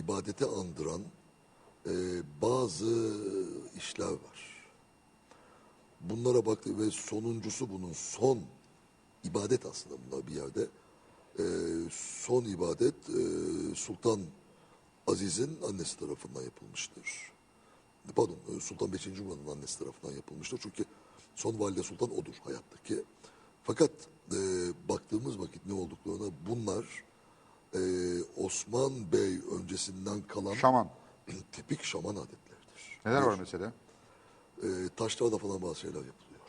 ibadete andıran e, bazı işler var. Bunlara baktı ve sonuncusu bunun son ibadet aslında bunlar bir yerde. E, son ibadet e, Sultan Aziz'in annesi tarafından yapılmıştır. Pardon e, Sultan 5. Murad'ın annesi tarafından yapılmıştır. Çünkü son valide sultan odur hayattaki. Fakat e, baktığımız vakit ne olduklarına bunlar e, Osman Bey öncesinden kalan Şaman. tipik şaman adetleridir. Neler var mesela? E, taşlarda falan bazı şeyler yapılıyor.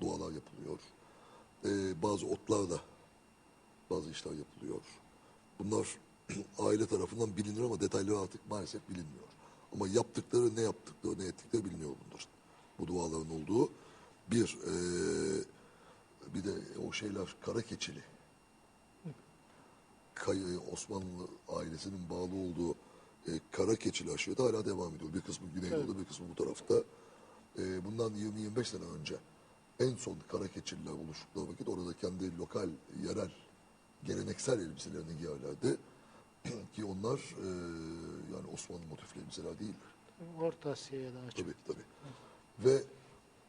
Dualar yapılıyor. E, bazı otlarda bazı işler yapılıyor. Bunlar aile tarafından bilinir ama detayları artık maalesef bilinmiyor. Ama yaptıkları ne yaptıkları ne ettikleri biliniyor bunlar. Bu duaların olduğu bir e, bir de o şeyler kara keçili. Osmanlı ailesinin bağlı olduğu e, kara keçili aşırı hala devam ediyor. Bir kısmı Güneydoğu'da bir kısmı bu tarafta. E, bundan 20-25 sene önce en son kara keçililer oluştukları vakit orada kendi lokal, yerel, geleneksel elbiselerini giyerlerdi. Ki onlar e, yani Osmanlı motifli elbiseler değiller. Orta Asya'ya daha çok. Tabii tabii. Ve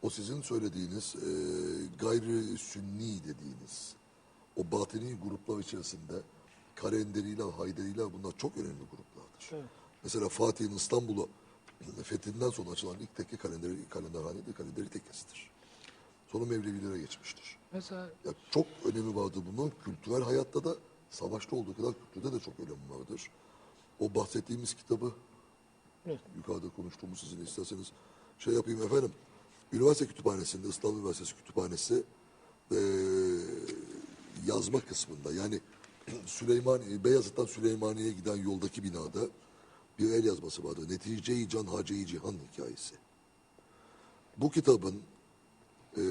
o sizin söylediğiniz e, gayri sünni dediğiniz o batini gruplar içerisinde Kalenderiler, Hayderiler bunlar çok önemli gruplardır. Evet. Mesela Fatih'in İstanbul'u fethinden sonra açılan ilk tekke kalenderi, kalenderhanede kalenderi tekkesidir. Sonra Mevlevilere geçmiştir. Mesela Ya çok önemi vardır bunun. Kültürel hayatta da savaşta olduğu kadar kültürde de çok önemi vardır. O bahsettiğimiz kitabı Evet. yukarıda konuştuğumuz sizin isterseniz şey yapayım efendim. Üniversite kütüphanesinde İstanbul Üniversitesi kütüphanesi eee, yazma kısmında yani Süleyman Beyazıt'tan Süleymaniye'ye giden yoldaki binada bir el yazması vardı. Netice-i Can Hace-i Cihan hikayesi. Bu kitabın eee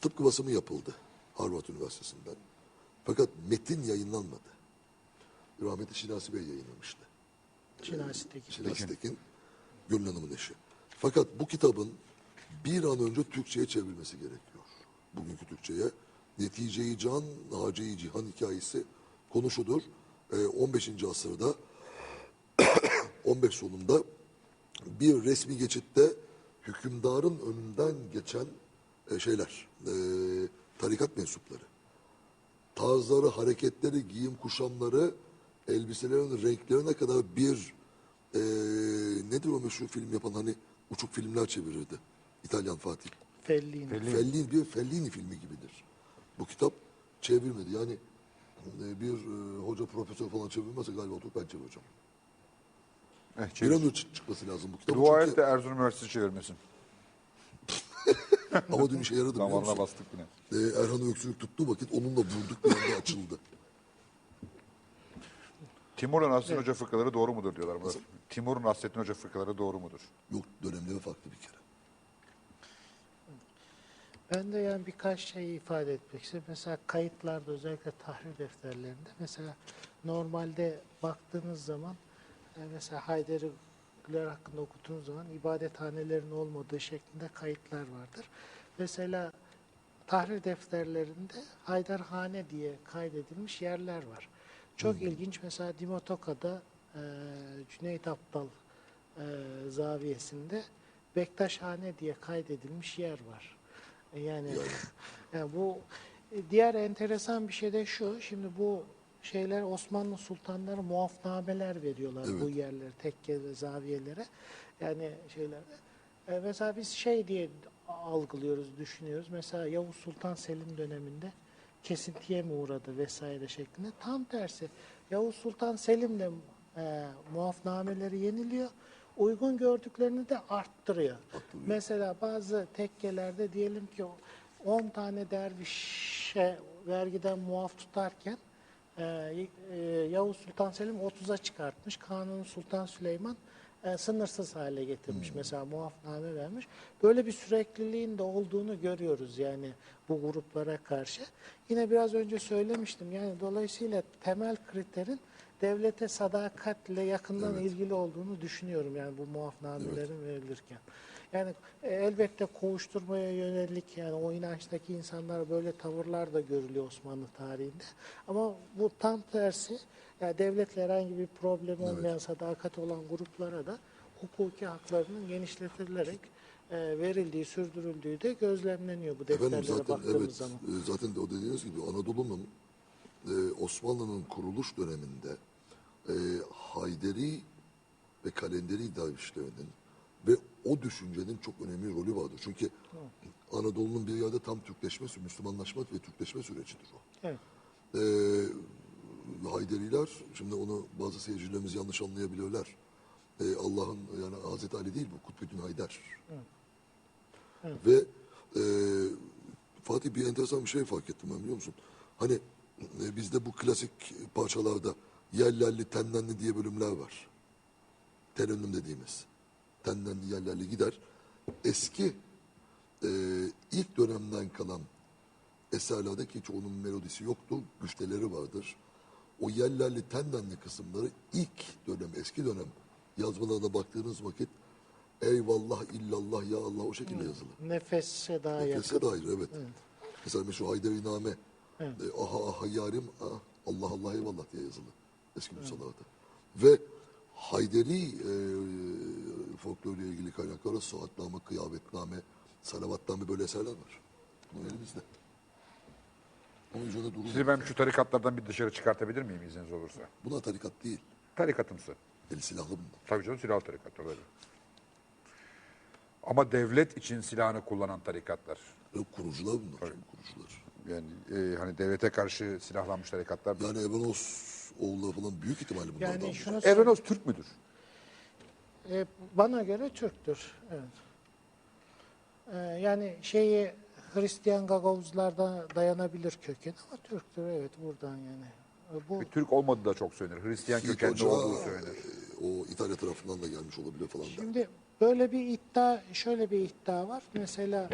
tıpkı basımı yapıldı Harvard Üniversitesi'nden. Fakat metin yayınlanmadı. Rahmetli Şinasi Bey yayınlamıştı. Çinasi'deki. Şinasi Tekin, Gönül Hanım'ın eşi. Fakat bu kitabın bir an önce Türkçe'ye çevrilmesi gerekiyor. Bugünkü Türkçe'ye. Netice-i Can, Nace-i Cihan hikayesi konuşudur. Ee, 15. asırda 15 sonunda bir resmi geçitte hükümdarın önünden geçen e, şeyler, e, tarikat mensupları tarzları, hareketleri, giyim kuşamları, elbiselerin renklerine kadar bir eee nedir o meşhur film yapan hani uçuk filmler çevirirdi. İtalyan Fatih. Fellini. Fellini. Fellini, bir Fellini filmi gibidir. Bu kitap çevrilmedi. Yani e, bir e, hoca profesör falan çevirmezse galiba oturup ben çevireceğim. Eh, Bir çevir. an önce çık- çıkması lazım bu kitabın. Dua çünkü- et de Erzurum Üniversitesi çevirmesin. Ama dün işe yaradı biliyor musun? bastık yine. Ee, Erhan'ı öksürük tuttuğu vakit onunla vurduk bir anda açıldı. Timur'la Nasrettin Hoca fıkraları doğru mudur diyorlar. bunlar. Timur'un Nasrettin Hoca fıkraları doğru mudur? Yok dönemleri farklı bir kere. Ben de yani birkaç şey ifade etmek istiyorum. Mesela kayıtlarda özellikle tahrir defterlerinde mesela normalde baktığınız zaman e, mesela Hayderiler hakkında okuduğunuz zaman ibadethanelerin olmadığı şeklinde kayıtlar vardır. Mesela tahrir defterlerinde Haydarhane diye kaydedilmiş yerler var. Çok ilginç mesela Dimotoka'da e, Cüneyt Aptal e, zaviyesinde Bektaşhane diye kaydedilmiş yer var. E, Yani, yani bu e, diğer enteresan bir şey de şu. Şimdi bu şeyler Osmanlı sultanları muafnameler veriyorlar bu Evet. yerlere, tekke ve zaviyelere. Yani şeylerde. E, mesela biz şey diye algılıyoruz, düşünüyoruz. Mesela Yavuz Sultan Selim döneminde kesintiye mi uğradı vesaire şeklinde. Tam tersi. Yavuz Sultan Selim'le e, muafnameleri yeniliyor. Uygun gördüklerini de arttırıyor. Mesela bazı tekkelerde diyelim ki 10 tane dervişe vergiden muaf tutarken e, e, Yavuz Sultan Selim 30'a çıkartmış. Kanuni Sultan Süleyman e, sınırsız hale getirmiş. Mesela muafname vermiş. Böyle bir sürekliliğin de olduğunu görüyoruz yani bu gruplara karşı. Yine biraz önce söylemiştim. Yani dolayısıyla temel kriterin devlete sadakatle yakından ilgili olduğunu düşünüyorum yani bu muafnamelerin verilirken. Yani e, elbette kovuşturmaya yönelik yani o inançtaki insanlar böyle tavırlar da görülüyor Osmanlı tarihinde. Ama bu tam tersi yani devletle herhangi bir problem olmayan sadakat olan gruplara da hukuki haklarının genişletilerek e, verildiği, sürdürüldüğü de gözlemleniyor bu Efendim defterlere zaten baktığımız evet zaman. e, zaten o dediğiniz gibi Anadolu'nun e, Osmanlı'nın kuruluş döneminde e, Hayderi ve Kalenderi dervişlerinin ve o düşüncenin çok önemli rolü vardır. Çünkü Anadolu'nun bir yerde tam Türkleşme, Müslümanlaşma ve Türkleşme sürecidir o. Evet. Ee, Hayderiler, şimdi onu bazı seyircilerimiz yanlış anlayabiliyorlar. Ee, Allah'ın yani Hazreti Ali değil bu, Kutbettin Haydar. Ve e, Fatih bir enteresan bir şey fark ettim ben biliyor musun? Hani e, bizde bu klasik parçalarda yerlerli, tennenli diye bölümler var. Terennüm dediğimiz. Tennenli, yerlerli gider. Eski e, ilk dönemden kalan eserlerde ki çoğunun melodisi yoktur, güçteleri vardır. O yerlerli, tennenli kısımları ilk dönem, eski dönem yazmalarına baktığınız vakit eyvallah, illallah, ya Allah o şekilde yazılı. Nefese daha yakın. Nefese dair evet. Mesela meşhur Hayderi Name. Evet. E, aha aha yarim, ah, Allah Allah eyvallah diye yazılı. Eski nüshalarda. Ve Hayderi e, folklorla ilgili kaynaklara Suatname, Kıyametname, Salavatname böyle eserler var. Bunun elimizde. Onun üzerine durulur. Sizi ben şu tarikatlardan bir dışarı çıkartabilir miyim izniniz olursa? Buna tarikat değil. Tarikatımsı. El silahlı bunlar. Tabii canım silahlı tarikatlar öyle. Ama devlet için silahını kullanan tarikatlar. Yok kurucular bunlar. şimdi Kurucular. Yani e, hani devlete karşı silahlanmış tarikatlar. Yani Evanos oğulları falan büyük ihtimalle bunlardan. Yani şunu Evrenos Türk müdür? E, bana göre Türktür. Evet. E, yani şeyi Hristiyan Gagavuzlarda dayanabilir köken ama Türktür evet buradan yani. E, bu Bir Türk olmadığı da çok söylenir. Hristiyan İlk kökenli ocağı, olduğu söylenir. e, o İtalya tarafından da gelmiş olabilir falan der. Şimdi böyle bir iddia, şöyle bir iddia var. Mesela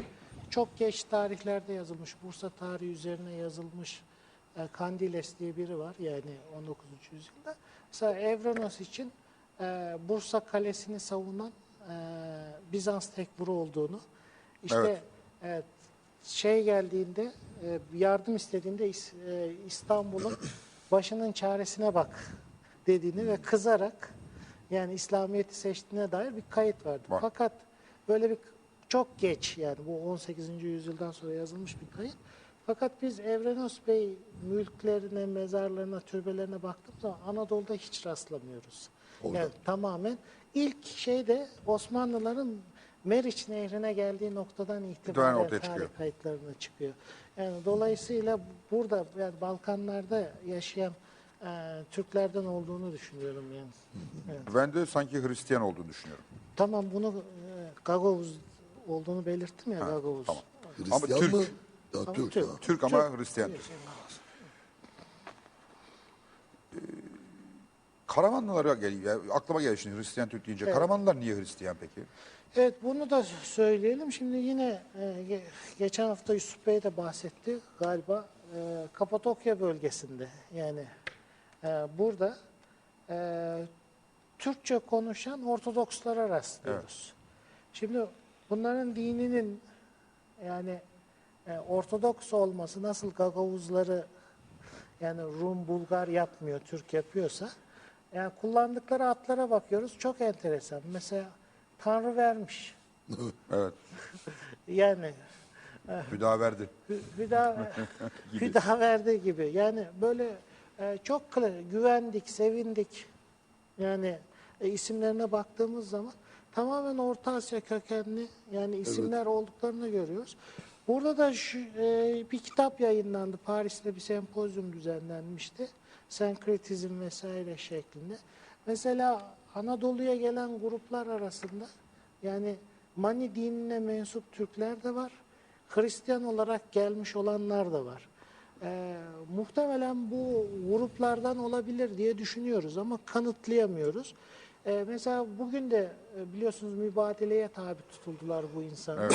çok geç tarihlerde yazılmış, Bursa tarihi üzerine yazılmış e, Kandiles diye biri var yani 19. yüzyılda. Mesela Evrenos için e, Bursa kalesini savunan e, Bizans tekburu olduğunu, işte Evet. e, şey geldiğinde, e, yardım istediğinde İs- e, İstanbul'un başının çaresine bak dediğini ve kızarak yani İslamiyet'i seçtiğine dair bir kayıt vardı. Var. Fakat böyle bir çok geç yani bu 18. yüzyıldan sonra yazılmış bir kayıt. Fakat biz Evrenos Bey mülklerine, mezarlarına, türbelerine baktığımız zaman Anadolu'da hiç rastlamıyoruz. Orada. Yani tamamen ilk şeyde Osmanlıların Meriç Nehri'ne geldiği noktadan itibaren tarih çıkıyor. kayıtlarına çıkıyor. Yani dolayısıyla burada yani Balkanlarda yaşayan e, Türklerden olduğunu düşünüyorum yani. Evet. Ben de sanki Hristiyan olduğunu düşünüyorum. Tamam bunu e, Gagavuz olduğunu belirttim ya Gagavuz. tamam. Hristiyan Türk. mı? Ya, Ama Türk. Türk. ha. Türk ama Hristiyan. Karamanlılara geliyor. Ya, aklıma geldi şimdi Hristiyan Türk deyince. Karamanlılar niye Hristiyan peki? Evet bunu da söyleyelim. Şimdi yine e, ge- geçen hafta Yusuf Bey de bahsetti galiba e, Kapadokya bölgesinde yani e, burada e, Türkçe konuşan Ortodokslara rastlıyoruz. Şimdi bunların dininin yani e, Ortodoks olması nasıl Gagavuzları yani Rum, Bulgar yapmıyor, Türk yapıyorsa yani kullandıkları atlara bakıyoruz çok enteresan. Mesela Tanrı vermiş. Evet. Yani Hüdaverdi. Hü- Hüda, Hüda verdi gibi. Yani böyle e, çok güvendik, sevindik. Yani e, isimlerine baktığımız zaman tamamen Orta Asya kökenli yani isimler olduklarını görüyoruz. Burada da şu, e, bir kitap yayınlandı. Paris'te bir sempozyum düzenlenmişti. Senkretizm vesaire şeklinde. Mesela Anadolu'ya gelen gruplar arasında yani Mani dinine mensup Türkler de var. Hristiyan olarak gelmiş olanlar da var. Ee, muhtemelen bu gruplardan olabilir diye düşünüyoruz ama kanıtlayamıyoruz. Ee, mesela bugün de e, biliyorsunuz mübadeleye tabi tutuldular bu insanlar.